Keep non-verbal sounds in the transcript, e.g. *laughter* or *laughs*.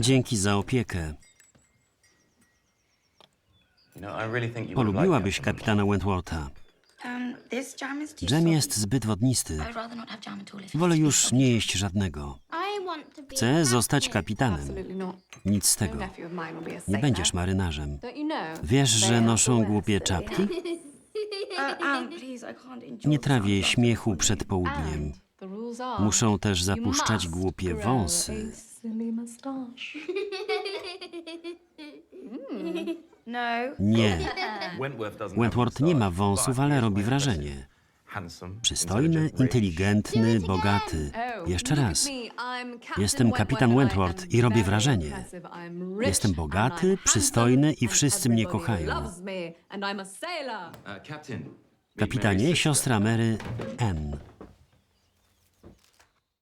Dzięki za opiekę. Like Polubiłabyś kapitana Wentwortha. Um, Dżem jest zbyt wodnisty. Wolę już nie jeść żadnego. Chcę zostać kapitanem. Nic z No tego. Nie będziesz marynarzem. Wiesz, że noszą głupie czapki? *laughs* Uh, um, Nie trawię śmiechu przed południem. Muszą też zapuszczać głupie wąsy. Silly moustache. No. Nie, Wentworth doesn't Wentworth have nie ma wąsów, but ale robi wrażenie. Handsome, Przystojny, intelligent, rich. inteligentny, bogaty. Oh, Jeszcze raz. Jestem kapitan Wentworth i robię wrażenie. Jestem bogaty, przystojny i wszyscy mnie kochają. Uh, Captain. meet Mary's Kapitanie, sister. siostra Mary, Anne.